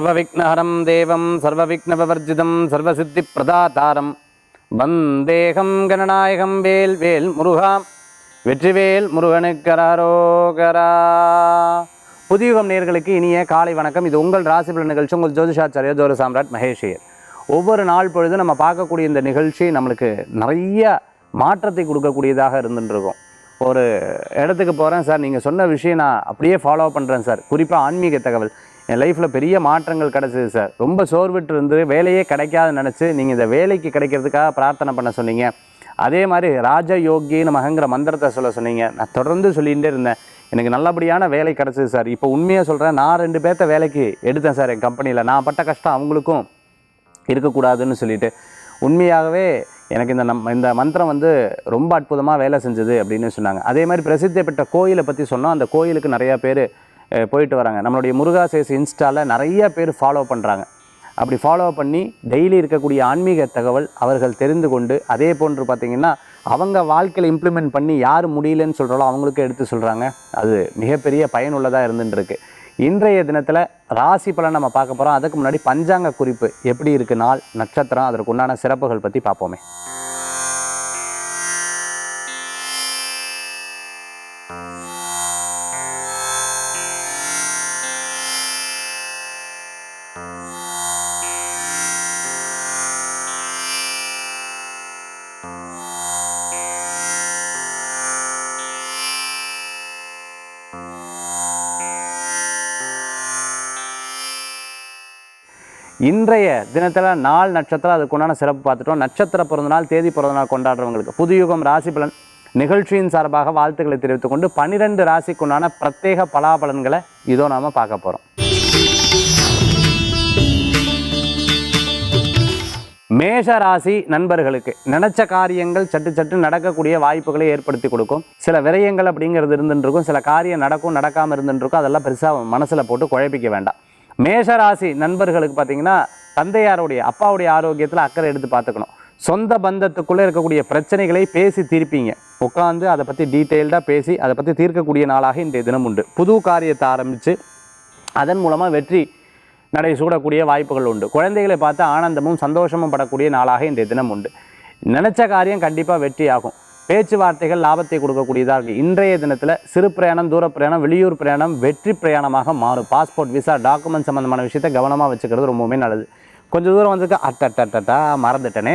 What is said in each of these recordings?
சர்வவிக்னஹரம் தேவம் சர்வவிக்னவர்ஜிதம் சர்வசித்திப்பிரதாதாரம். வந்தேகம் கணநாயகம் வேல் வேல் முருகா வெற்றிவேல் முருகனுக்கரோகரா புதியுகம் நேர்களுக்கு இனிய காலை வணக்கம். இது உங்கள் ராசிபல நிகழ்ச்சி. உங்கள் ஜோதிஷாச்சாரிய ஜோர சாம்ராட் மகேஷியர். ஒவ்வொரு நாள் பொழுது நம்ம பார்க்கக்கூடிய இந்த நிகழ்ச்சி நம்மளுக்கு நிறைய மாற்றத்தை கொடுக்கக்கூடியதாக இருந்துருக்கும். ஒரு இடத்துக்கு போகிறேன் சார். நீங்கள் சொன்ன விஷயம் நான் அப்படியே ஃபாலோ பண்ணுறேன் சார். குறிப்பாக ஆன்மீக தகவல். என் லைஃப்பில் பெரிய மாற்றங்கள் கிடச்சிது சார் ரொம்ப சோர்விட்டு இருந்து வேலையே கிடைக்காது நினச்சி நீங்கள் இந்த வேலைக்கு கிடைக்கிறதுக்காக பிரார்த்தனை பண்ண சொன்னீங்க. அதே மாதிரி ராஜ யோகின்னு மகங்கிற மந்திரத்தை சொல்ல சொன்னீங்க. நான் தொடர்ந்து சொல்லிகிட்டே இருந்தேன். எனக்கு நல்லபடியான வேலை கிடச்சிது சார் இப்போ உண்மையாக சொல்கிறேன் நான் ரெண்டு பேர்த்த வேலைக்கு எடுத்தேன் சார் என் கம்பெனியில் நான் பட்ட கஷ்டம் அவங்களுக்கும் இருக்கக்கூடாதுன்னு சொல்லிட்டு. உண்மையாகவே எனக்கு இந்த நம் இந்த மந்திரம் வந்து ரொம்ப அற்புதமாக வேலை செஞ்சது அப்படின்னு சொன்னாங்க. அதே மாதிரி பிரசித்தி பெற்ற கோயிலை பற்றி சொன்னால் அந்த கோயிலுக்கு நிறையா பேர் போயிட்டு வராங்க. நம்மளுடைய முருகாசேஸ் இன்ஸ்டாவில் நிறைய பேர் ஃபாலோ பண்ணுறாங்க அப்படி ஃபாலோ பண்ணி டெய்லி இருக்கக்கூடிய ஆன்மீக தகவல் அவர்கள் தெரிந்து கொண்டு அதே போன்று பார்த்திங்கன்னா அவங்க வாழ்க்கையில் இம்ப்ளிமெண்ட் பண்ணி யார் முடியலன்னு சொல்கிறாலோ அவங்களுக்கு எடுத்து சொல்கிறாங்க அது மிகப்பெரிய பயனுள்ளதாக இருந்துட்டுருக்கு. இன்றைய தினத்தில் ராசி பலன் நம்ம பார்க்க போகிறோம் அதுக்கு முன்னாடி பஞ்சாங்க குறிப்பு எப்படி இருக்கு? நாள் நட்சத்திரம் அதற்கு உண்டான சிறப்புகள் பற்றி பார்ப்போமே. இன்றைய தினத்தில் நாள் நட்சத்திரம் அதுக்குண்டான சிறப்பு பார்த்துட்டோம். நட்சத்திர பிறந்த நாள் தேதி பிறந்த நாள் கொண்டாடுறவங்களுக்கு புதுயுகம் ராசி பலன் நிகழ்ச்சியின் சார்பாக வாழ்த்துக்களை தெரிவித்துக் கொண்டு பன்னிரெண்டு ராசிக்குண்டான பிரத்யேக பலாபலன்களை இதோ நாம பார்க்க போகிறோம் மேஷ ராசி நண்பர்களுக்கு நினைச்ச காரியங்கள் சட்டு சட்டு நடக்கக்கூடிய வாய்ப்புகளை ஏற்படுத்தி கொடுக்கும். சில விரயங்கள் அப்படிங்கிறது இருந்துருக்கும் சில காரியம் நடக்கும் நடக்காமல் இருந்துருக்கும் அதெல்லாம் பெருசாக மனசில் போட்டு குழப்பிக்க வேண்டாம். மேஷராசி நண்பர்களுக்கு பார்த்தீங்கன்னா தந்தையாருடைய அப்பாவுடைய ஆரோக்கியத்தில் அக்கறை எடுத்து பார்த்துக்கணும். சொந்த பந்தத்துக்குள்ளே இருக்கக்கூடிய பிரச்சனைகளை பேசி தீர்ப்பீங்க. உட்காந்து அதை பற்றி டீட்டெயில்டாக பேசி அதை பற்றி தீர்க்கக்கூடிய நாளாக இன்றைய தினம் உண்டு. புது காரியத்தை ஆரம்பித்து அதன் மூலமாக வெற்றி நடை சூடக்கூடிய வாய்ப்புகள் உண்டு. குழந்தைகளை பார்த்து ஆனந்தமும் சந்தோஷமும் படக்கூடிய நாளாக இன்றைய தினம் உண்டு. நினச்ச காரியம் கண்டிப்பாக வெற்றியாகும். பேச்சுவார்த்தைகள் லாபத்தை கொடுக்கக்கூடியதாக இருக்குது இன்றைய தினத்தில் சிறு பிரயாணம் தூர பிரயாணம் வெளியூர் பிரயாணம் வெற்றி பிரயாணமாக மாறும். பாஸ்போர்ட் விசா டாக்குமெண்ட் சம்மந்தமான விஷயத்தை கவனமாக வச்சுக்கிறது ரொம்பவுமே நல்லது. கொஞ்சம் தூரம் வந்துட்டு அட்டட்டட்டா மறந்துட்டனே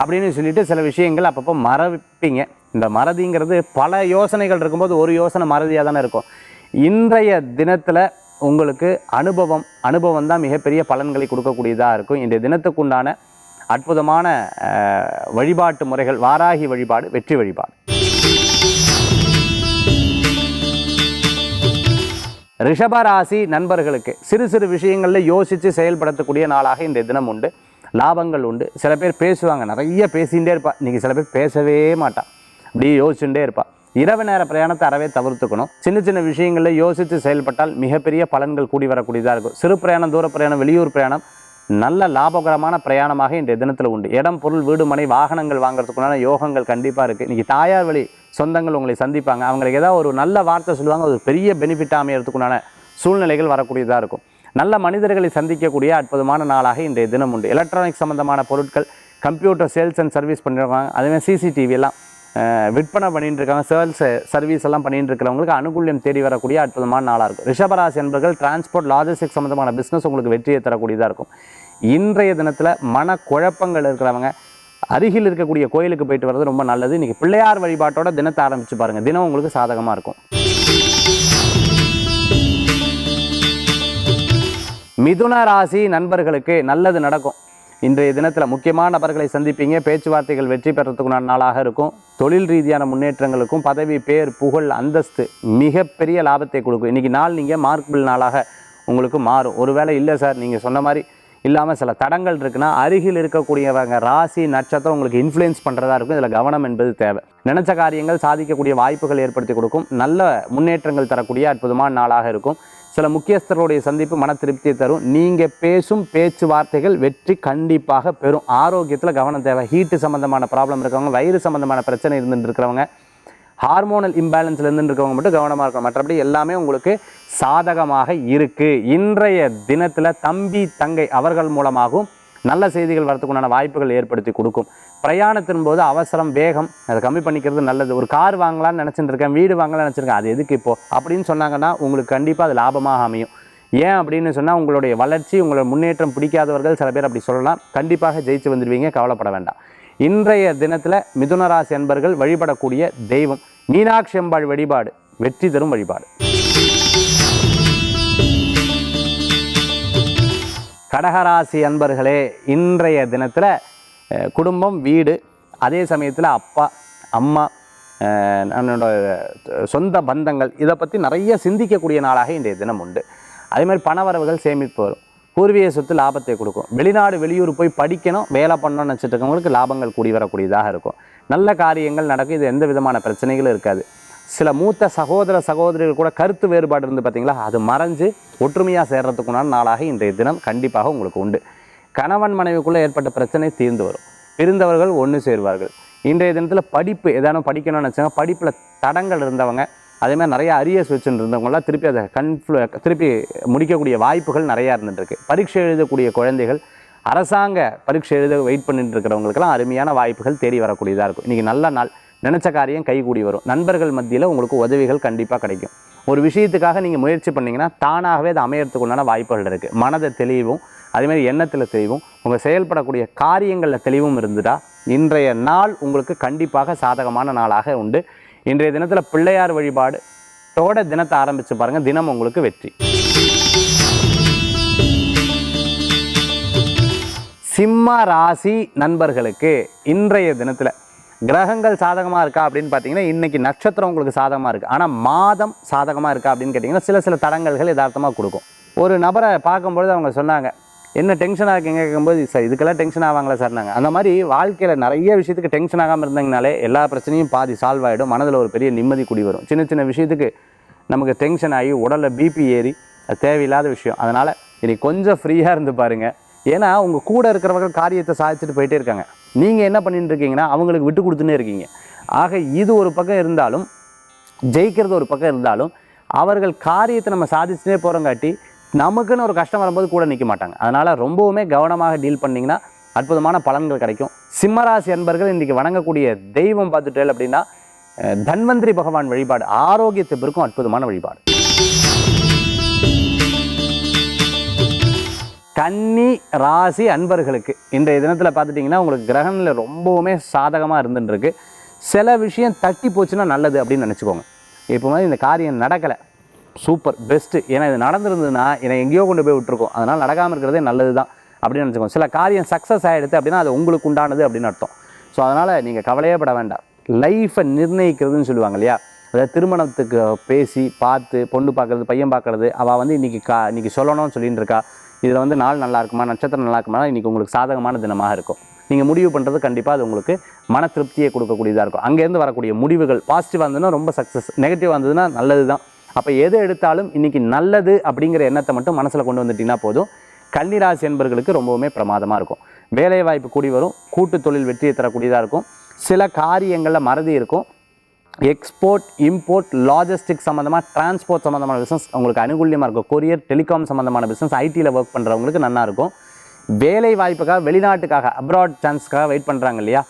அப்படின்னு சொல்லிட்டு சில விஷயங்கள் அப்பப்போ மறப்பீங்க இந்த மறதிங்கிறது பல யோசனைகள் இருக்கும்போது ஒரு யோசனை மறதியாக தானே இருக்கும். இன்றைய தினத்தில் உங்களுக்கு அனுபவம் அனுபவம் தான் மிகப்பெரிய பலன்களை கொடுக்கக்கூடியதாக இருக்கும். இன்றைய தினத்துக்குண்டான அற்புதமான வழிபாட்டு முறைகள் வாராகி வழிபாடு வெற்றி வழிபாடு. ரிஷபராசி நண்பர்களுக்கு சிறு சிறு விஷயங்களில் யோசித்து செயல்படுத்தக்கூடிய நாளாக இந்த தினம் உண்டு. லாபங்கள் உண்டு. சில பேர் பேசுவாங்க. நிறைய பேசிகிட்டே இருப்பா. இன்றைக்கி சில பேர் பேசவே மாட்டான் அப்படியே யோசிச்சுட்டே இருப்பா. இரவு நேர பிரயாணத்தை அறவே தவிர்த்துக்கணும். சின்ன சின்ன விஷயங்களில் யோசித்து செயல்பட்டால் மிகப்பெரிய பலன்கள் கூடி வரக்கூடியதாக இருக்கும். சிறு பிரயாணம் தூர பிரயாணம் வெளியூர் பிரயாணம் நல்ல லாபகரமான பிரயாணமாக இன்றைய தினத்தில் உண்டு. இடம் பொருள் வீடு மனை வாகனங்கள் வாங்குறதுக்குண்டான யோகங்கள் கண்டிப்பாக இருக்குது இன்றைக்கி தாயார் வழி சொந்தங்கள் உங்களை சந்திப்பாங்க. அவங்களுக்கு ஏதாவது ஒரு நல்ல வார்த்தை சொல்லுவாங்க. ஒரு பெரிய பெனிஃபிட் அமையறதுக்குண்டான சூழ்நிலைகள் வரக்கூடியதாக இருக்கும். நல்ல மனிதர்களை சந்திக்கக்கூடிய அற்புதமான நாளாக இன்றைய தினம் உண்டு. எலக்ட்ரானிக் சம்பந்தமான பொருட்கள் கம்ப்யூட்டர் சேல்ஸ் அண்ட் சர்வீஸ் பண்ணிடுவாங்க அதேமாதிரி சிசிடிவி எல்லாம் விற்பனை பண்ணிட்டு இருக்காங்க சேல்ஸ் சர்வீஸ் எல்லாம் பண்ணிட்டு இருக்கிறவங்களுக்கு அனுகூல்யம் தேடி வரக்கூடிய அற்புதமான நாளாக இருக்கும். ரிஷபராசி என்பர்கள் டிரான்ஸ்போர்ட் லாஜிஸ்டிக் சம்மந்தமான பிஸ்னஸ் உங்களுக்கு வெற்றியை தரக்கூடியதாக இருக்கும். இன்றைய தினத்தில் மன குழப்பங்கள் இருக்கிறவங்க அருகில் இருக்கக்கூடிய கோயிலுக்கு போயிட்டு வர்றது ரொம்ப நல்லது. இன்றைக்கி பிள்ளையார் வழிபாட்டோட தினத்தை ஆரம்பிச்சு பாருங்கள் தினம் உங்களுக்கு சாதகமாக இருக்கும். மிதுன ராசி நண்பர்களுக்கு நல்லது நடக்கும். இன்றைய தினத்தில் முக்கியமான நபர்களை சந்திப்பீங்க. பேச்சுவார்த்தைகள் வெற்றி பெறத்துக்குண்டான நாளாக இருக்கும். தொழில் ரீதியான முன்னேற்றங்களுக்கும் பதவி பேர் புகழ் அந்தஸ்து மிகப்பெரிய லாபத்தை கொடுக்கும். இன்றைக்கி நாள் நீங்கள் மார்க்பில் நாளாக உங்களுக்கு மாறும். ஒருவேளை இல்லை சார் நீங்கள் சொன்ன மாதிரி இல்லாமல் சில தடங்கள் இருக்குன்னா அருகில் இருக்கக்கூடியவங்க ராசி நட்சத்திரம் உங்களுக்கு இன்ஃப்ளூயன்ஸ் பண்ணுறதா இருக்கும். இதில் கவனம் என்பது தேவை. நினைச்ச காரியங்கள் சாதிக்கக்கூடிய வாய்ப்புகள் ஏற்படுத்தி கொடுக்கும். நல்ல முன்னேற்றங்கள் தரக்கூடிய அற்புதமான நாளாக இருக்கும். சில முக்கியஸ்தர்களுடைய சந்திப்பு மன திருப்தியை தரும். நீங்கள் பேசும் பேச்சுவார்த்தைகள் வெற்றி கண்டிப்பாக பெறும். ஆரோக்கியத்தில் கவனம் தேவை. ஹீட்டு சம்மந்தமான ப்ராப்ளம் இருக்கவங்க வயிறு சம்மந்தமான பிரச்சனை இருந்துட்டு இருக்கிறவங்க ஹார்மோனல் இம்பேலன்ஸில் இருந்து இருக்கவங்க மட்டும் கவனமாக இருக்கணும். மற்றபடி எல்லாமே உங்களுக்கு சாதகமாக இருக்கு. இன்றைய தினத்தில் தம்பி தங்கை அவர்கள் மூலமாகவும் நல்ல செய்திகள் வரத்துக்குண்டான வாய்ப்புகள் ஏற்படுத்தி கொடுக்கும். பிரயாணத்தின் போது அவசரம் வேகம் அதை கம்மி பண்ணிக்கிறது நல்லது. ஒரு கார் வாங்கலாம்னு நினச்சிட்டு இருக்கேன் வீடு வாங்கலாம்னு நினச்சிருக்கேன் அது எதுக்கு இப்போது அப்படின்னு சொன்னாங்கன்னா உங்களுக்கு கண்டிப்பாக அது லாபமாக அமையும். ஏன் அப்படின்னு சொன்னால் உங்களுடைய வளர்ச்சி உங்களோட முன்னேற்றம் பிடிக்காதவர்கள் சில பேர் அப்படி சொல்லலாம். கண்டிப்பாக ஜெயிச்சு வந்துடுவீங்க கவலைப்பட வேண்டாம். இன்றைய தினத்தில் மிதுனராசி அன்பர்கள் வழிபடக்கூடிய தெய்வம் மீனாட்சி அம்பாள் வழிபாடு வெற்றி தரும் வழிபாடு. கடகராசி அன்பர்களே இன்றைய தினத்தில் குடும்பம் வீடு அதே சமயத்தில் அப்பா அம்மா என்னோட சொந்த பந்தங்கள் இதை பற்றி நிறைய சிந்திக்கக்கூடிய நாளாக இன்றைய தினம் உண்டு. அதே மாதிரி பணவரவுகள் சேமிப்பு வரும். பூர்வீக சொத்து லாபத்தை கொடுக்கும். வெளிநாடு வெளியூர் போய் படிக்கணும் வேலை பண்ணணும்னு நினச்சிட்டு இருக்கவங்களுக்கு லாபங்கள் கூடி வரக்கூடியதாக இருக்கும். நல்ல காரியங்கள் நடக்கும். இது எந்த விதமான பிரச்சனைகளும் இருக்காது. சில மூத்த சகோதர சகோதரிகள் கூட கருத்து வேறுபாடு இருந்து பார்த்தீங்களா அது மறைஞ்சு ஒற்றுமையாக சேர்றதுக்குண்டான நாளாக இன்றைய தினம் கண்டிப்பாக உங்களுக்கு உண்டு. கணவன் மனைவிக்குள்ளே ஏற்பட்ட பிரச்சனை தீர்ந்து வரும். பிரிந்தவர்கள் ஒன்று சேருவார்கள். இன்றைய தினத்தில் படிப்பு ஏதானும் படிக்கணும்னு நினச்சாங்க படிப்பில் தடங்கள் இருந்தவங்க அதே மாதிரி நிறைய அரியர்ஸ் வச்சுட்டு இருந்தவங்களாம் திருப்பி அதை கன்ஃப்ளு திருப்பி முடிக்கக்கூடிய வாய்ப்புகள் நிறையா இருந்துட்டு இருக்கு பரீட்சை எழுதக்கூடிய குழந்தைகள் அரசாங்க பரீட்சை எழுத வெயிட் பண்ணிட்டு இருக்கிறவங்களுக்கெல்லாம் அருமையான வாய்ப்புகள் தேடி வரக்கூடியதாக இருக்கும். இன்றைக்கி நல்ல நாள். நினச்ச காரியம் கைகூடி வரும். நண்பர்கள் மத்தியில் உங்களுக்கு உதவிகள் கண்டிப்பாக கிடைக்கும். ஒரு விஷயத்துக்காக நீங்கள் முயற்சி பண்ணீங்கன்னா தானாகவே அது அமையறதுக்குள்ளான வாய்ப்புகள் இருக்குது மனதை தெளிவும் அதேமாதிரி எண்ணத்தில் தெளிவும் உங்கள் செயல்படக்கூடிய காரியங்களில் தெளிவும் இருந்துட்டா இன்றைய நாள் உங்களுக்கு கண்டிப்பாக சாதகமான நாளாக உண்டு. இன்றைய தினத்தில் பிள்ளையார் வழிபாடு தோட தினத்தை ஆரம்பித்து பாருங்கள் தினம் உங்களுக்கு வெற்றி. சிம்ம ராசி நண்பர்களுக்கு இன்றைய தினத்தில் கிரகங்கள் சாதகமாக இருக்கா அப்படின்னு பார்த்தீங்கன்னா இன்றைக்கி நட்சத்திரம் உங்களுக்கு சாதகமாக இருக்குது ஆனால் மாதம் சாதகமாக இருக்கா அப்படின்னு கேட்டிங்கன்னா சில சில தடங்கல்கள் யதார்த்தமாக கொடுக்கும். ஒரு நபரை பார்க்கும்பொழுது அவங்க சொன்னாங்க என்ன டென்ஷனாக இருக்குங்க கேட்கும்போது சார் இதுக்கெல்லாம் டென்ஷன் ஆவாங்களா நாங்கள் அந்த மாதிரி வாழ்க்கையில் நிறைய விஷயத்துக்கு டென்ஷன் ஆகாமல் இருந்தாங்கனாலே எல்லா பிரச்சனையும் பாதி சால்வ் ஆகிடும் மனதில் ஒரு பெரிய நிம்மதி குடி வரும். சின்ன சின்ன விஷயத்துக்கு நமக்கு டென்ஷன் ஆகி உடலில் பிபி ஏறி அது தேவையில்லாத விஷயம். அதனால் இன்னைக்கு கொஞ்சம் ஃப்ரீயாக இருந்து பாருங்கள் ஏன்னா உங்கள் கூட இருக்கிறவங்க காரியத்தை சாதிச்சுட்டு போயிட்டே இருக்காங்க. நீங்கள் என்ன பண்ணிட்டு இருக்கீங்கன்னா அவங்களுக்கு விட்டு கொடுத்துன்னே இருக்கீங்க. ஆக இது ஒரு பக்கம் இருந்தாலும் ஜெயிக்கிறது ஒரு பக்கம் இருந்தாலும் அவர்கள் காரியத்தை நம்ம சாதிச்சுட்டே போகிறங்காட்டி நமக்குன்னு ஒரு கஷ்டம் வரும்போது கூட நிற்க மாட்டாங்க. அதனால் ரொம்பவுமே கவனமாக டீல் பண்ணிங்கன்னா அற்புதமான பலன்கள் கிடைக்கும். சிம்மராசி அன்பர்கள் இன்றைக்கி வணங்கக்கூடிய தெய்வம் பார்த்துட்டேன் அப்படின்னா தன்வந்திரி பகவான் வழிபாடு ஆரோக்கியத்தை பெருக்கும் அற்புதமான வழிபாடு. கன்னி ராசி அன்பர்களுக்கு இன்றைய தினத்தில் பார்த்துட்டிங்கன்னா உங்களுக்கு கிரகணில் ரொம்பவுமே சாதகமாக இருந்துட்டுருக்கு. சில விஷயம் தட்டி போச்சுன்னா நல்லது அப்படின்னு நினச்சிக்கோங்க. இப்போ மாதிரி இந்த காரியம் நடக்கலை. சூப்பர் பெஸ்ட்டு ஏன்னா இது நடந்திருந்ததுன்னா என்னை எங்கேயோ கொண்டு போய் விட்டுருக்கோம். அதனால் நடக்காமல் இருக்கிறதே நல்லது தான் அப்படின்னு நினச்சிக்கோங்க. சில காரியம் சக்ஸஸ் ஆகிடுது அப்படின்னா அது உங்களுக்கு உண்டானது அப்படின்னு அர்த்தம். ஸோ அதனால் நீங்கள் கவலையே பட வேண்டாம். லைஃப்பை நிர்ணயிக்கிறதுன்னு சொல்லுவாங்க இல்லையா? அதாவது திருமணத்துக்கு பேசி பார்த்து பொண்ணு பார்க்குறது பையன் பார்க்குறது அவள் வந்து இன்றைக்கி கா இன்றைக்கி சொல்லணும்னு சொல்லிட்டு இருக்கா? இதில் வந்து நாள் நல்லா இருக்குமா நட்சத்திரம் நல்லா இருக்குமா இன்றைக்கி உங்களுக்கு சாதகமான தினமாக இருக்கும். நீங்கள் முடிவு பண்ணுறது கண்டிப்பாக அது உங்களுக்கு மன திருப்தியை கொடுக்கக்கூடியதாக இருக்கும். அங்கேருந்து வரக்கூடிய முடிவுகள் பாசிட்டிவாக இருந்ததுன்னா ரொம்ப சக்ஸஸ் நெகட்டிவாக இருந்ததுன்னா நல்லது தான் அப்போ எது எடுத்தாலும் இன்றைக்கி நல்லது அப்படிங்கிற எண்ணத்தை மட்டும் மனசில் கொண்டு வந்துட்டிங்கன்னா போதும். கன்னிராசி என்பர்களுக்கு ரொம்பவுமே பிரமாதமாக இருக்கும். வேலைவாய்ப்பு கூடி வரும். கூட்டு தொழில் வெற்றியை தரக்கூடியதாக இருக்கும். சில காரியங்களில் மறதி இருக்கும். எக்ஸ்போர்ட் இம்போர்ட் லாஜிஸ்டிக் சம்மந்தமாக டிரான்ஸ்போர்ட் சம்மந்தமான பிஸ்னஸ் உங்களுக்கு அனுகூலியமாக இருக்கும். கொரியர் டெலிகாம் சம்மந்தமான பிஸ்னஸ் ஐடியில் ஒர்க் பண்ணுறவங்களுக்கு நல்லா இருக்கும். வேலை வாய்ப்புக்காக வெளிநாட்டுக்காக அப்ராட் சான்ஸ்க்காக வெயிட் பண்ணுறாங்க இல்லையா?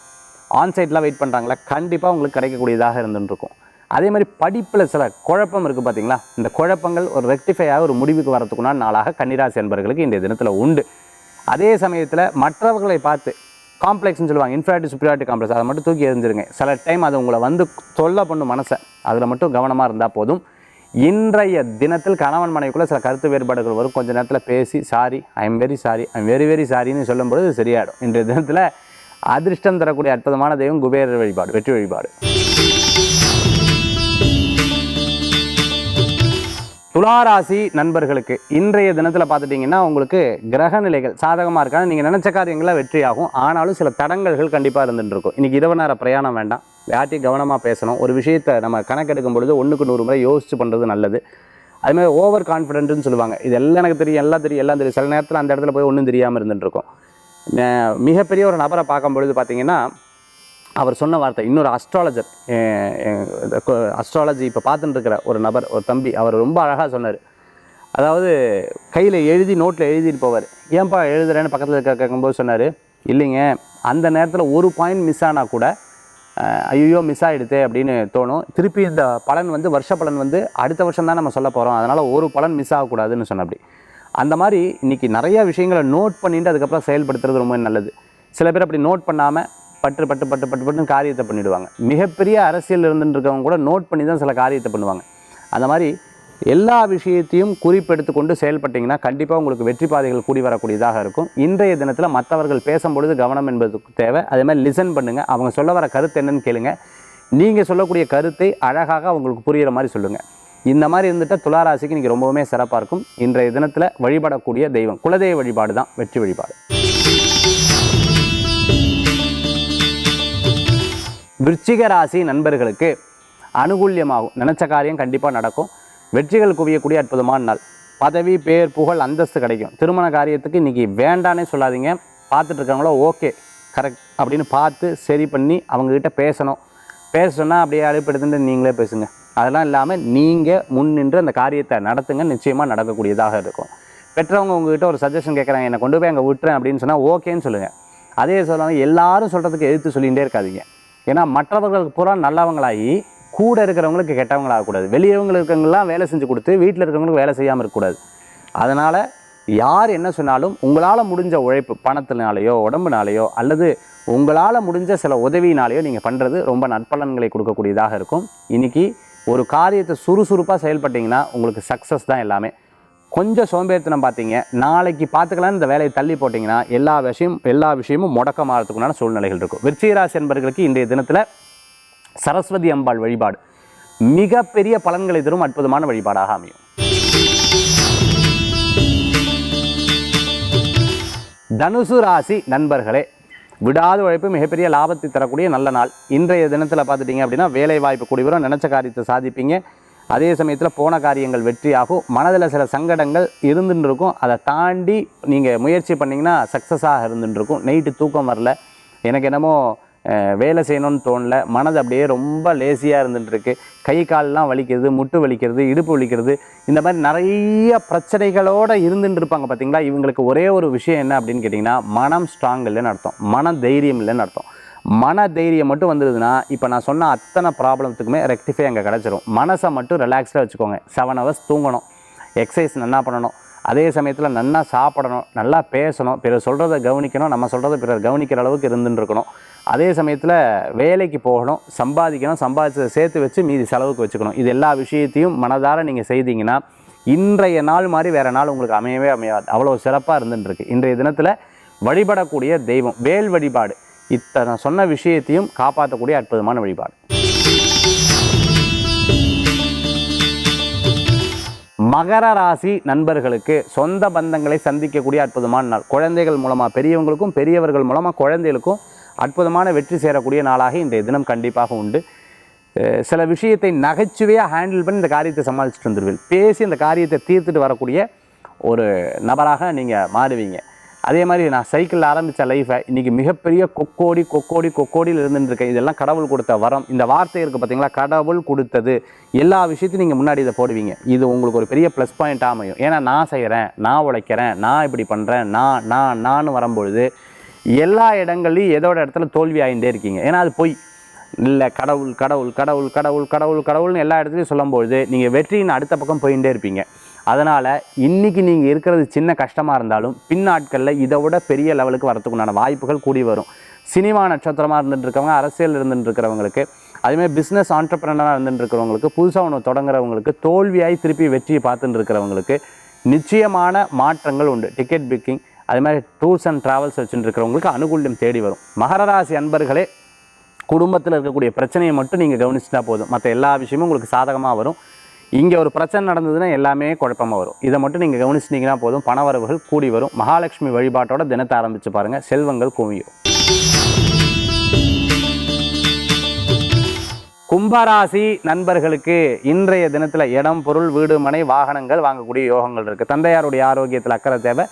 ஆன்சைட்லாம் வெயிட் பண்ணுறாங்களா கண்டிப்பாக உங்களுக்கு கிடைக்கக்கூடியதாக இருந்துருக்கும் அதே மாதிரி படிப்பில் சில குழப்பம் இருக்குது பார்த்தீங்களா இந்த குழப்பங்கள் ஒரு ரெக்டிஃபையாக ஒரு முடிவுக்கு வரத்துக்குனா நாளாக கன்னிராசி என்பர்களுக்கு இந்த தினத்தில் உண்டு. அதே சமயத்தில் மற்றவர்களை பார்த்து காம்ப்ளெக்ஸ்னு சொல்லுவாங்க இன்ஃபிராட்டி சுப்ரியாரிட்டி காம்ப்ளெக்ஸ் அதை மட்டும் தூக்கி எறிஞ்சிருங்க. சில டைம் அது உங்களை வந்து தொல்லை பண்ணும் மனசை. அதில் மட்டும் கவனமாக இருந்தால் போதும். இன்றைய தினத்தில் கணவன் மனைவிக்குள்ளே சில கருத்து வேறுபாடுகள் வரும். கொஞ்ச நேரத்தில் பேசி sorry I am very sorry I am very very சாரின்னு சொல்லும்போது சரியாயிடும். இன்றைய தினத்தில் அதிர்ஷ்டம் தரக்கூடிய அற்புதமான தெய்வம் குபேர வழிபாடு வெற்றி வழிபாடு. துளாராசி நண்பர்களுக்கு இன்றைய தினத்தில் பார்த்துட்டிங்கன்னா உங்களுக்கு கிரக நிலைகள் சாதகமாக இருக்காது. நீங்கள் நினச்ச காரியங்களாக வெற்றியாகும். ஆனாலும் சில தடங்கல்கள் கண்டிப்பாக இருந்துட்டுருக்கும் இன்றைக்கி இரவு நேர பிரயாணம் வேண்டாம். யார்ட்டையும் கவனமாக பேசணும். ஒரு விஷயத்தை நம்ம கணக்கெடுக்கும் பொழுது ஒன்றுக்கு நூறு முறை யோசிச்சு பண்ணுறது நல்லது. அதுமாதிரி ஓவர் கான்ஃபிடென்ட்னு சொல்லுவாங்க. இது எல்லாம் எனக்கு தெரியும். எல்லாம் தெரியும். எல்லாம் தெரியும். சில நேரத்தில் அந்த இடத்துல போய் ஒன்றும் தெரியாமல் இருந்துட்டு இருக்கும். மிகப்பெரிய ஒரு நபரை பார்க்கும் பொழுது பார்த்தீங்கன்னா அவர் சொன்ன வார்த்தை இன்னொரு அஸ்ட்ராலஜர் அஸ்ட்ராலஜி இப்போ பார்த்துட்டு இருக்கிற ஒரு நபர் ஒரு தம்பி அவர் ரொம்ப அழகாக சொன்னார். அதாவது கையில் எழுதி நோட்டில் எழுதிட்டு போவார். ஏன்பா எழுதுறேன்னு பக்கத்தில் இருக்க கேட்கும்போது சொன்னார் இல்லைங்க அந்த நேரத்தில் ஒரு பாயிண்ட் மிஸ் ஆனால் கூட ஐயோ மிஸ் ஆகிடுது அப்படின்னு தோணும். திருப்பி இந்த பலன் வந்து வருஷ பலன் வந்து அடுத்த வருஷம் தான் நம்ம சொல்ல போகிறோம் அதனால் ஒரு பலன் மிஸ் ஆகக்கூடாதுன்னு சொன்ன அப்படி. அந்த மாதிரி இன்றைக்கி நிறையா விஷயங்களை நோட் பண்ணிட்டு அதுக்கப்புறம் செயல்படுத்துறது ரொம்ப நல்லது. சில பேர் அப்படி நோட் பண்ணாமல் பட்டு பட்டு பட்டு பட்டு பட்டுன்னு காரியத்தை பண்ணிடுவாங்க. மிகப்பெரிய அரசியல் இருந்துட்டு இருக்கவங்க கூட நோட் பண்ணி தான் சில காரியத்தை பண்ணுவாங்க. அந்த மாதிரி எல்லா விஷயத்தையும் குறிப்பெடுத்து கொண்டு செயல்பட்டிங்கன்னா கண்டிப்பாக உங்களுக்கு வெற்றி பாதைகள் கூடி வரக்கூடியதாக இருக்கும். இன்றைய தினத்தில் மற்றவர்கள் பேசும்பொழுது கவனம் என்பது தேவை. அதே மாதிரி லிசன் பண்ணுங்கள் அவங்க சொல்ல வர கருத்து என்னன்னு கேளுங்க. நீங்கள் சொல்லக்கூடிய கருத்தை அழகாக அவங்களுக்கு புரிகிற மாதிரி சொல்லுங்கள் இந்த மாதிரி இருந்துட்டால் துளாராசிக்கு நீங்கள் ரொம்பவுமே சிறப்பாக இருக்கும். இன்றைய தினத்தில் வழிபடக்கூடிய தெய்வம். குலதெய்வ வழிபாடு தான் வெற்றி வழிபாடு. விருச்சிக ராசி நண்பர்களுக்கு அனுகூல்யமாகும். நினச்ச காரியம் கண்டிப்பாக நடக்கும். வெற்றிகள் குவியக்கூடிய அற்புதமான நாள். பதவி பேர் புகழ் அந்தஸ்து கிடைக்கும். திருமண காரியத்துக்கு இன்றைக்கி வேண்டானே சொல்லாதீங்க. பார்த்துட்டு இருக்கவங்களோ ஓகே கரெக்ட் அப்படின்னு பார்த்து சரி பண்ணி அவங்கக்கிட்ட பேசணும். பேச சொன்னால் அப்படியே அழைப்படுத்துட்டு நீங்களே பேசுங்க. அதெல்லாம் இல்லாமல் நீங்கள் முன் நின்று அந்த காரியத்தை நடத்துங்க. நிச்சயமாக நடக்கக்கூடியதாக இருக்கும். பெற்றவங்க உங்ககிட்ட ஒரு சஜஷன் கேட்குறாங்க என்னை கொண்டு போய் அங்கே விட்டுறேன் அப்படின்னு சொன்னால் ஓகேன்னு சொல்லுங்கள் அதே சொல்லாமல் எல்லாரும் சொல்கிறதுக்கு எதிர்த்து சொல்லிகிட்டே இருக்காதீங்க. ஏன்னா மற்றவர்களுக்கு பூரா நல்லவங்களாகி கூட இருக்கிறவங்களுக்கு கெட்டவங்களாகக்கூடாது. வெளியவங்க இருக்கவங்களாம் வேலை செஞ்சு கொடுத்து வீட்டில் இருக்கிறவங்களுக்கு வேலை செய்யாமல் இருக்கக்கூடாது. அதனால் யார் என்ன சொன்னாலும் உங்களால் முடிஞ்ச உழைப்பு பணத்தினாலேயோ உடம்புனாலேயோ அல்லது உங்களால் முடிஞ்ச சில உதவியினாலேயோ நீங்கள் பண்ணுறது ரொம்ப நற்பலன்களை கொடுக்கக்கூடியதாக இருக்கும். இன்றைக்கி ஒரு காரியத்தை சுறுசுறுப்பாக செயல்பட்டிங்கன்னா உங்களுக்கு சக்ஸஸ் தான் எல்லாமே. கொஞ்சம் சோம்பேறித்தனம் பார்த்தீங்க நாளைக்கு பார்த்துக்கலாம் இந்த வேலையை தள்ளி போட்டிங்கன்னா எல்லா விஷயம் எல்லா விஷயமும் முடக்கமாகறதுக்குண்டான சூழ்நிலைகள் இருக்கும். விருச்சிகராசி என்பர்களுக்கு இன்றைய தினத்தில் சரஸ்வதி அம்பாள் வழிபாடு மிகப்பெரிய பலன்களை தரும் அற்புதமான வழிபாடாக அமையும். தனுசு ராசி நண்பர்களே விடாத உழைப்பு மிகப்பெரிய லாபத்தை தரக்கூடிய நல்ல நாள். இன்றைய தினத்தில் பார்த்துட்டிங்க அப்படின்னா வேலை வாய்ப்பு கூடி வரும் நினச்ச காரியத்தை சாதிப்பீங்க. அதே சமயத்தில் போன காரியங்கள் வெற்றியாகும். மனதில் சில சங்கடங்கள் இருந்துன்னு இருக்கும் அதை தாண்டி நீங்கள் முயற்சி பண்ணிங்கன்னா சக்ஸஸாக இருந்துட்டு இருக்கும் நைட்டு தூக்கம் வரல. எனக்கு என்னமோ வேலை செய்யணும்னு தோணல. மனது அப்படியே ரொம்ப லேசியாக இருந்துட்டுருக்கு கை கால்லாம் வலிக்கிறது முட்டு வலிக்கிறது இடுப்பு வலிக்கிறது இந்த மாதிரி நிறைய பிரச்சனைகளோடு இருந்துட்டு இருப்பாங்க பார்த்தீங்களா இவங்களுக்கு ஒரே ஒரு விஷயம் என்ன அப்படின்னு கேட்டிங்கன்னா மனம் ஸ்ட்ராங் இல்லைன்னு அர்த்தம். மன தைரியம் இல்லைன்னு அர்த்தம். மன தைரியம் மட்டும் வந்துடுதுன்னா இப்போ நான் சொன்ன அத்தனை ப்ராப்ளத்துக்குமே ரெக்டிஃபை அங்கே கிடச்சிரும். மனசை மட்டும் ரிலாக்ஸ்டாக வச்சுக்கோங்க. செவன் ஹவர்ஸ் தூங்கணும். எக்ஸசைஸ் நல்லா பண்ணணும். அதே சமயத்தில் நல்லா சாப்பிடணும். நல்லா பேசணும். பிறர் சொல்கிறத கவனிக்கணும். நம்ம சொல்கிறத பிறர் கவனிக்கிற அளவுக்கு இருந்துருக்கணும். அதே சமயத்தில் வேலைக்கு போகணும். சம்பாதிக்கணும். சம்பாதிச்சதை சேர்த்து வச்சு மீதி செலவுக்கு வச்சுக்கணும். இது எல்லா விஷயத்தையும் மனதார நீங்கள் செய்தீங்கன்னா இன்றைய நாள் மாதிரி வேறு நாள் உங்களுக்கு அமையவே அமையாது. அவ்வளோ சிறப்பாக இருந்துட்டுருக்கு இன்றைய தினத்தில் வழிபடக்கூடிய தெய்வம் வேல் வழிபாடு. இத்தனை சொன்ன விஷயத்தையும் காப்பாற்றக்கூடிய அற்புதமான வழிபாடு. மகர ராசி நண்பர்களுக்கு சொந்த பந்தங்களை சந்திக்கக்கூடிய அற்புதமான நாள். குழந்தைகள் மூலமாக பெரியவங்களுக்கும் பெரியவர்கள் மூலமாக குழந்தைகளுக்கும் அற்புதமான வெற்றி சேரக்கூடிய நாளாக இன்றைய தினம் கண்டிப்பாக உண்டு. சில விஷயத்தை நகைச்சுவையாக ஹேண்டில் பண்ணி இந்த காரியத்தை சமாளிச்சுட்டு வந்துடுவீர்கள் பேசி இந்த காரியத்தை தீர்த்துட்டு வரக்கூடிய ஒரு நபராக நீங்கள் மாறுவீங்க. அதே மாதிரி நான் சைக்கிளில் ஆரம்பித்த லைஃப்பை இன்றைக்கி மிகப்பெரிய கொக்கோடி கொக்கோடி கொக்கோடியில் இருந்துருக்கேன் இதெல்லாம் கடவுள் கொடுத்த வரம். இந்த வார்த்தை இருக்குது பார்த்தீங்களா கடவுள் கொடுத்தது. எல்லா விஷயத்தையும் நீங்கள் முன்னாடி இதை போடுவீங்க. இது உங்களுக்கு ஒரு பெரிய ப்ளஸ் பாயிண்ட் அமையும். ஏன்னா நான் செய்கிறேன் நான் உழைக்கிறேன் நான் இப்படி பண்ணுறேன் நான் நான் நான் வரும்பொழுது எல்லா இடங்கள்லையும் ஏதோட இடத்துல தோல்வி ஆகிட்டே இருக்கீங்க. ஏன்னா அது பொய். இல்லை கடவுள் கடவுள் கடவுள் கடவுள் கடவுள் கடவுள்னு எல்லா இடத்துலையும் சொல்லும்பொழுது நீங்கள் வெற்றியின் அடுத்த பக்கம் போயிட்டே இருப்பீங்க. அதனால் இன்றைக்கி நீங்கள் இருக்கிறது சின்ன கஷ்டமாக இருந்தாலும் பின்னாட்களில் இதை விட பெரிய லெவலுக்கு வரத்துக்குண்டான வாய்ப்புகள் கூடி வரும். சினிமா நட்சத்திரமாக இருந்துட்டு இருக்கவங்க அரசியல் இருந்துட்டு இருக்கிறவங்களுக்கு அதுமாதிரி பிஸ்னஸ் ஆண்டர்பிரினராக இருந்துட்டு இருக்கிறவங்களுக்கு புதுசாக ஒன்று தொடங்குறவங்களுக்கு தோல்வியாய் திருப்பி வெற்றியை பார்த்துட்டு இருக்கிறவங்களுக்கு நிச்சயமான மாற்றங்கள் உண்டு. டிக்கெட் புக்கிங் அது மாதிரி டூர்ஸ் அண்ட் ட்ராவல்ஸ் வச்சுட்டு இருக்கிறவங்களுக்கு அனுகூல்யம் தேடி வரும். மகர ராசி அன்பர்களே குடும்பத்தில் இருக்கக்கூடிய பிரச்சனையை மட்டும் நீங்கள் கவனிச்சிட்டா போதும். மற்ற எல்லா விஷயமும் உங்களுக்கு சாதகமாக வரும். இங்கே ஒரு பிரச்சனை நடந்ததுன்னா எல்லாமே குழப்பமாக வரும். இதை மட்டும் நீங்கள் கவனிச்சிட்டிங்கன்னா போதும். பணவரவுகள் கூடி வரும். மகாலட்சுமி வழிபாட்டோட தினத்தை ஆரம்பித்து பாருங்கள் செல்வங்கள் குவியும். கும்பராசி நண்பர்களுக்கு இன்றைய தினத்தில் இடம் பொருள் வீடு மனை வாகனங்கள் வாங்கக்கூடிய யோகங்கள் இருக்குது தந்தையாருடைய ஆரோக்கியத்தில் அக்கறை தேவை.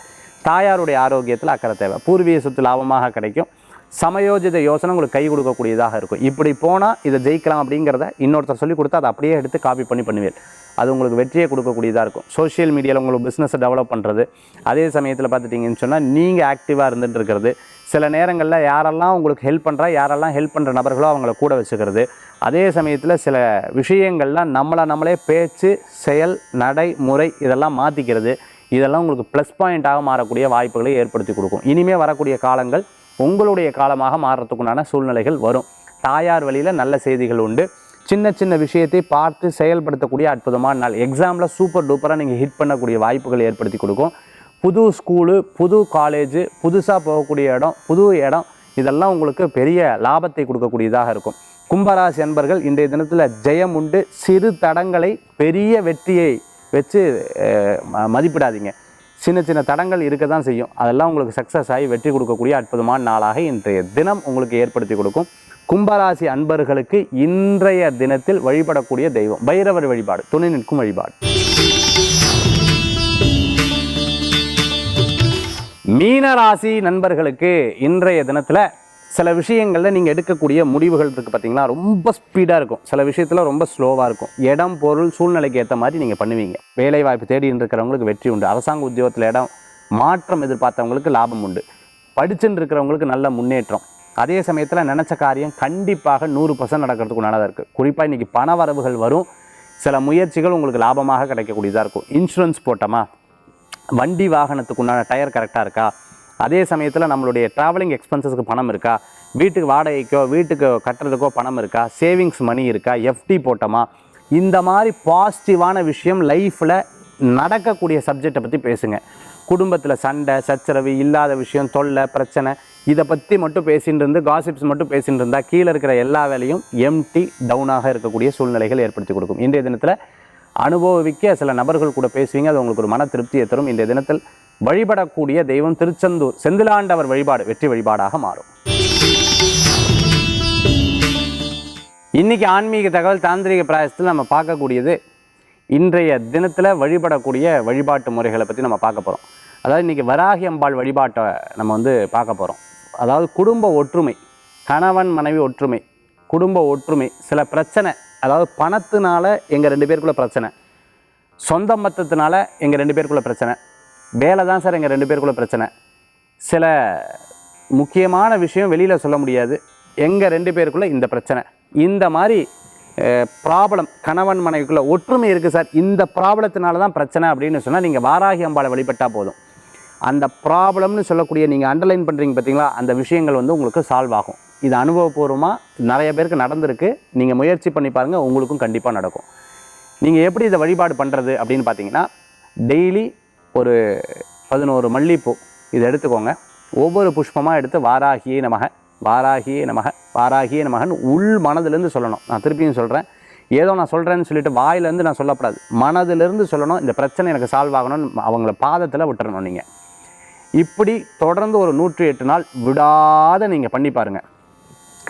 தாயாருடைய ஆரோக்கியத்தில் அக்கறை தேவை. பூர்வீக சொத்து லாபமாக கிடைக்கும். சமயோஜித யோசனை உங்களுக்கு கை கொடுக்கக்கூடியதாக இருக்கும். இப்படி போனால் இதை ஜெயிக்கலாம் அப்படிங்கிறத இன்னொருத்தர் சொல்லி கொடுத்தா அதை அப்படியே எடுத்து காப்பி பண்ணி பண்ணுவேன் அது உங்களுக்கு வெற்றியை கொடுக்கக்கூடியதாக இருக்கும். சோஷியல் மீடியாவில் உங்களுக்கு பிஸ்னஸை டெவலப் பண்ணுறது அதே சமயத்தில் பார்த்துட்டிங்கன்னு சொன்னால் நீங்கள் ஆக்டிவாக இருந்துட்டு இருக்கிறது. சில நேரங்களில் யாரெல்லாம் உங்களுக்கு ஹெல்ப் பண்ணுறா யாரெல்லாம் ஹெல்ப் பண்ணுற நபர்களோ அவங்கள கூட வச்சுக்கிறது. அதே சமயத்தில் சில விஷயங்கள்லாம் நம்மளை நம்மளே பேச்சு செயல் நடை முறை இதெல்லாம் மாற்றிக்கிறது இதெல்லாம் உங்களுக்கு ப்ளஸ் பாயிண்ட்டாக மாறக்கூடிய வாய்ப்புகளை ஏற்படுத்தி கொடுக்கும். இனிமேல் வரக்கூடிய காலங்கள் உங்களுடைய காலமாக மாறுறதுக்குண்டான சூழ்நிலைகள் வரும். தாயார் வழியில் நல்ல செய்திகள் உண்டு. சின்ன சின்ன விஷயத்தை பார்த்து செயல்படுத்தக்கூடிய அற்புதமான நாள். எக்ஸாமில் சூப்பர் டூப்பராக நீங்கள் ஹிட் பண்ணக்கூடிய வாய்ப்புகள் ஏற்படுத்தி கொடுக்கும். புது ஸ்கூலு புது காலேஜு புதுசாக போகக்கூடிய இடம் புது இடம் இதெல்லாம் உங்களுக்கு பெரிய லாபத்தை கொடுக்கக்கூடியதாக இருக்கும். கும்பராசி அன்பர்கள் இன்றைய தினத்தில் ஜெயம் உண்டு. சிறு தடங்களை பெரிய வெற்றியை வச்சு ம- மதிப்பிடாதீங்க. சின்ன சின்ன தடங்கள் இருக்க தான் செய்யும். அதெல்லாம் உங்களுக்கு சக்ஸஸ் ஆகி வெற்றி கொடுக்கக்கூடிய அற்புதமான நாளாக இன்றைய தினம் உங்களுக்கு ஏற்படுத்தி கொடுக்கும். கும்பராசி அன்பர்களுக்கு இன்றைய தினத்தில் வழிபடக்கூடிய தெய்வம் பைரவர் வழிபாடு துணை நிற்கும் வழிபாடு. மீனராசி நண்பர்களுக்கு இன்றைய தினத்தில் சில விஷயங்களில் நீங்கள் எடுக்கக்கூடிய முடிவுகள் இருக்குது பார்த்தீங்களா ரொம்ப ஸ்பீடாக இருக்கும். சில விஷயத்தில் ரொம்ப ஸ்லோவாக இருக்கும். இடம் பொருள் சூழ்நிலைக்கு ஏற்ற மாதிரி நீங்கள் பண்ணுவீங்க. வேலை வாய்ப்பு தேடின்னு இருக்கிறவங்களுக்கு வெற்றி உண்டு. அரசாங்க உத்தியோகத்தில் இடம் மாற்றம் எதிர்பார்த்தவங்களுக்கு லாபம் உண்டு. படிச்சுன்னு இருக்கிறவங்களுக்கு நல்ல முன்னேற்றம். அதே சமயத்தில் நினச்ச காரியம் கண்டிப்பாக நூறு பர்சன்ட் நடக்கிறதுக்கு நல்லதாக இருக்குது குறிப்பாக இன்றைக்கி பண வரவுகள் வரும். சில முயற்சிகள் உங்களுக்கு லாபமாக கிடைக்கக்கூடியதாக இருக்கும். இன்சூரன்ஸ் போட்டோமா? வண்டி வாகனத்துக்கு உண்டான டயர் கரெக்டாக இருக்கா? அதே சமயத்தில் நம்மளுடைய ட்ராவலிங் எக்ஸ்பென்சஸ்க்கு பணம் இருக்கா? வீட்டுக்கு வாடகைக்கோ வீட்டுக்கு கட்டுறதுக்கோ பணம் இருக்கா? சேவிங்ஸ் மணி இருக்கா? எஃப்டி போட்டோமா? இந்த மாதிரி பாசிட்டிவான விஷயம் லைஃப்பில் நடக்கக்கூடிய சப்ஜெக்டை பற்றி பேசுங்க. குடும்பத்தில் சண்டை சச்சரவு இல்லாத விஷயம் தொல்லை பிரச்சனை இதை பற்றி மட்டும் பேசிட்டு இருந்து காசிப்ஸ் மட்டும் பேசிகிட்டு இருந்தால் கீழே இருக்கிற எல்லா வேலையும் எம்டி டவுனாக இருக்கக்கூடிய சூழ்நிலைகள் ஏற்படுத்தி கொடுக்கும். இன்றைய தினத்தில் அனுபவிக்க சில நபர்கள் கூட பேசுவீங்க. அது உங்களுக்கு ஒரு மன திருப்தியை தரும். இந்த தினத்தில் வழிபடக்கூடிய தெய்வம் திருச்செந்தூர் செந்திலாண்டவர் வழிபாடு வெற்றி வழிபாடாக மாறும். இன்னைக்கு ஆன்மீக தகவல் தாந்திரிக பிராயசத்தில் நம்ம பார்க்கக்கூடியது இன்றைய தினத்தில் வழிபடக்கூடிய வழிபாட்டு முறைகளை பற்றி நம்ம பார்க்க போகிறோம் அதாவது இன்றைக்கி வராகி அம்பாள் வழிபாட்டை நம்ம வந்து பார்க்க போகிறோம் அதாவது குடும்ப ஒற்றுமை கணவன் மனைவி ஒற்றுமை குடும்ப ஒற்றுமை சில பிரச்சனை அதாவது பணத்தினால எங்கள் ரெண்டு பேருக்குள்ள பிரச்சனை. சொந்த மத்தத்தினால எங்கள் ரெண்டு பேருக்குள்ள பிரச்சனை. வேலை தான் சார் எங்கள் ரெண்டு பேருக்குள்ள பிரச்சனை. சில முக்கியமான விஷயம் வெளியில் சொல்ல முடியாது. எங்கள் ரெண்டு பேருக்குள்ள இந்த பிரச்சனை. இந்த மாதிரி ப்ராப்ளம் கணவன் மனைவிக்குள்ள ஒற்றுமை இருக்குது சார். இந்த ப்ராப்ளத்தினால தான் பிரச்சனை அப்படின்னு சொன்னால் நீங்கள் வாராகி அம்பாளை வழிபட்டால் போதும். அந்த ப்ராப்ளம்னு சொல்லக்கூடிய நீங்கள் அண்டர்லைன் பண்ணுறீங்க பார்த்தீங்களா அந்த விஷயங்கள் வந்து உங்களுக்கு சால்வ் ஆகும். இது அனுபவபூர்வமாக நிறைய பேருக்கு நடந்திருக்கு. நீங்கள் முயற்சி பண்ணி பாருங்கள் உங்களுக்கும் கண்டிப்பாக நடக்கும். நீங்கள் எப்படி இதை வழிபாடு பண்ணுறது அப்படின்னு பார்த்தீங்கன்னா டெய்லி ஒரு பதினோரு மல்லிப்பூ இதை எடுத்துக்கோங்க. ஒவ்வொரு புஷ்பமாக எடுத்து வாராகியே நமக வாராகியே நமக வாராகியே நமகன்னு உள் மனதிலேருந்து சொல்லணும். நான் திருப்பியும் சொல்கிறேன் ஏதோ நான் சொல்கிறேன்னு சொல்லிட்டு வாயிலேருந்து நான் சொல்லப்படாது. மனதிலிருந்து சொல்லணும் இந்த பிரச்சனை எனக்கு சால்வ் ஆகணும்னு அவங்கள பாதத்தில் விட்டுறணும் நீங்கள் இப்படி தொடர்ந்து ஒரு நூற்றி எட்டு நாள் விடாத நீங்கள் பண்ணி பாருங்கள்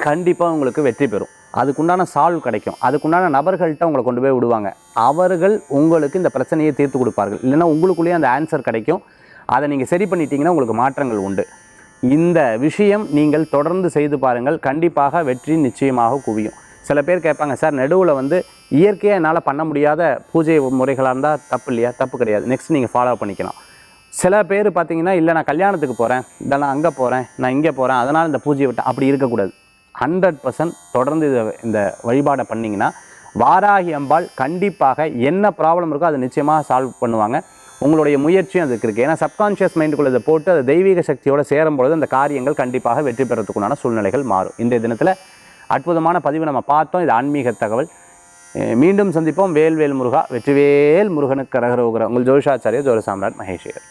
கண்டிப்பாக உங்களுக்கு வெற்றி பெறும். அதுக்குண்டான சால்வ் கிடைக்கும். அதுக்குண்டான நபர்கள்ட்ட உங்களை கொண்டு போய் விடுவாங்க. அவர்கள் உங்களுக்கு இந்த பிரச்சனையை தீர்த்து கொடுப்பார்கள். இல்லைன்னா உங்களுக்குள்ளேயே அந்த ஆன்சர் கிடைக்கும். அதை நீங்கள் சரி பண்ணிட்டீங்கன்னா உங்களுக்கு மாற்றங்கள் உண்டு. இந்த விஷயம் நீங்கள் தொடர்ந்து செய்து பாருங்கள். கண்டிப்பாக வெற்றி நிச்சயமாக குவியும். சில பேர் கேட்பாங்க சார் நடுவில் வந்து இயற்கையாக என்னால் பண்ண முடியாத பூஜை முறைகளாக இருந்தால் தப்பு இல்லையா? தப்பு கிடையாது. நெக்ஸ்ட் நீங்கள் ஃபாலோ பண்ணிக்கலாம். சில பேர் பார்த்தீங்கன்னா இல்லை நான் கல்யாணத்துக்கு போகிறேன் இல்லை நான் அங்கே போகிறேன் நான் இங்கே போகிறேன் அதனால் இந்த பூஜையை விட்டேன். அப்படி இருக்கக்கூடாது. ஹண்ட்ரட் பர்சன்ட் தொடர்ந்து இதை இந்த வழிபாடை பண்ணிங்கன்னா வாராகி அம்பாள் கண்டிப்பாக என்ன ப்ராப்ளம் இருக்கோ அதை நிச்சயமாக சால்வ் பண்ணுவாங்க. உங்களுடைய முயற்சியும் அதுக்கு இருக்குது ஏன்னா சப்கான்ஷியஸ் மைண்டுக்குள்ள இதை போட்டு அது தெய்வீக சக்தியோடு சேரும் பொழுது அந்த காரியங்கள் கண்டிப்பாக வெற்றி பெறத்துக்குண்டான சூழ்நிலைகள் மாறும். இன்றைய தினத்தில் அற்புதமான பதிவு நம்ம பார்த்தோம். இது ஆன்மீக தகவல். மீண்டும் சந்திப்போம். வேல்வேல் முருகா வெற்றிவேல் முருகனுக்கு கரகரோகிற உங்கள் ஜோஷாச்சாரிய ஜோர சாம்ராட் மகேஷ்வர்